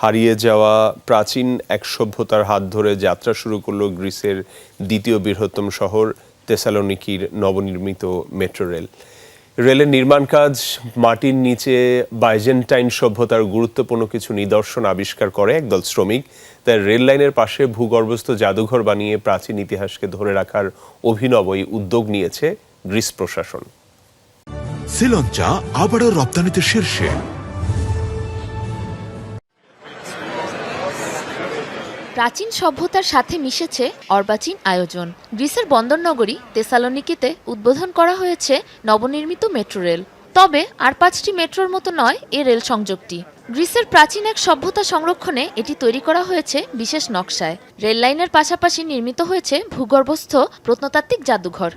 হারিয়ে যাওয়া প্রাচীন এক সভ্যতার হাত ধরে যাত্রা শুরু করল গ্রিসের দ্বিতীয় বৃহত্তম শহর তেসালোনিকির নবনির্মিত মেট্রো রেল। রেলের নির্মাণ কাজ, মাটির নিচে বাইজেন্টাইন সভ্যতার গুরুত্বপূর্ণ কিছু নিদর্শন আবিষ্কার করে একদল শ্রমিক। তাই রেল লাইনের পাশে ভূগর্ভস্থ জাদুঘর বানিয়ে প্রাচীন ইতিহাসকে ধরে রাখার অভিনব এই উদ্যোগ নিয়েছে গ্রিস প্রশাসন। শ্রীলঙ্কা আবারও রপ্তানিতে শীর্ষে। প্রাচীন সভ্যতার সাথে মিশেছে অর্বাচীন আয়োজন। গ্রিসের বন্দরনগরী তেসালোনিকিতে উদ্বোধন করা হয়েছে নবনির্মিত মেট্রো রেল। তবে আর পাঁচটি মেট্রোর মতো নয় এ রেল সংযোগটি। গ্রিসের প্রাচীন এক সভ্যতা সংরক্ষণে এটি তৈরি করা হয়েছে বিশেষ নকশায়। রেল লাইনের পাশাপাশি নির্মিত হয়েছে ভূগর্ভস্থ প্রত্নতাত্ত্বিক জাদুঘর।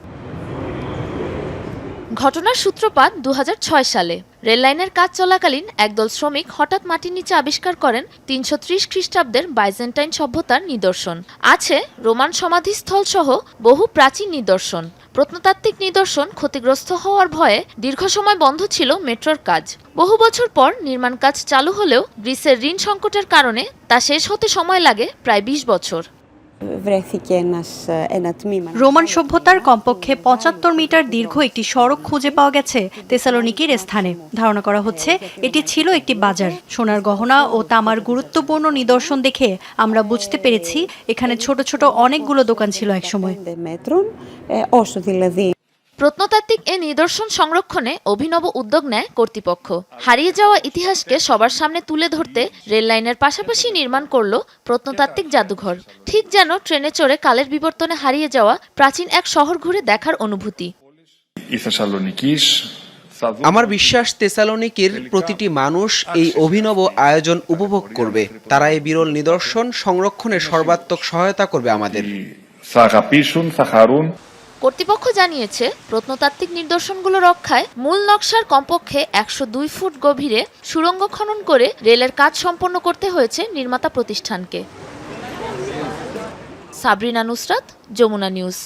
ঘটনার সূত্রপাত দু হাজার ছয় সালে। রেললাইনের কাজ চলাকালীন একদল শ্রমিক হঠাৎ মাটির নিচে আবিষ্কার করেন তিনশো ত্রিশ খ্রিস্টাব্দের বাইজেন্টাইন সভ্যতার নিদর্শন। আছে রোমান সমাধিস্থল সহ বহু প্রাচীন নিদর্শন। প্রত্নতাত্ত্বিক নিদর্শন ক্ষতিগ্রস্ত হওয়ার ভয়ে দীর্ঘ সময় বন্ধ ছিল মেট্রোর কাজ। বহু বছর পর নির্মাণ কাজ চালু হলেও গ্রিসের ঋণ সংকটের কারণে তা শেষ হতে সময় লাগে প্রায় বিশ বছর। βρέθηκε ένας, ένα τμήμα. রোমান সভ্যতার কমপক্ষে পঁচাত্তর মিটার দীর্ঘ একটি সড়ক খুঁজে পাওয়া গেছে তেসালোনিকির স্থানে ধারণা করা হচ্ছে এটি ছিল একটি বাজার সোনার গহনা ও তামার গুরুত্বপূর্ণ নিদর্শন দেখে আমরা বুঝতে পেরেছি এখানে ছোট ছোট অনেকগুলো দোকান ছিল একসময় প্রত্নতাত্ত্বিক এ নিদর্শন সংরক্ষণে অভিনব উদ্যোগ নেয় কর্তৃপক্ষ। হারিয়ে যাওয়া ইতিহাসকে সবার সামনে তুলে ধরতে রেললাইনের পাশাপাশি নির্মাণ করল প্রত্নতাত্ত্বিক জাদুঘর। ঠিক যেন ট্রেনে চড়ে কালের বিবর্তনে হারিয়ে যাওয়া প্রাচীন এক শহর ঘুরে দেখার অনুভূতি। আমার বিশ্বাস তেসালোনিকির প্রতিটি মানুষ এই অভিনব আয়োজন উপভোগ করবে। তারা এই বিরল নিদর্শন সংরক্ষণে সর্বাত্মক সহায়তা করবে আমাদের। কর্তৃপক্ষ জানিয়েছে, প্রত্নতাত্ত্বিক নিদর্শনগুলো রক্ষায় মূল নকশার কমপক্ষে একশো দুই ফুট গভীরে সুড়ঙ্গ খনন করে রেলের কাজ সম্পন্ন করতে হয়েছে নির্মাতা প্রতিষ্ঠানকে। সাবরিনা নুসরাত, যমুনা নিউজ।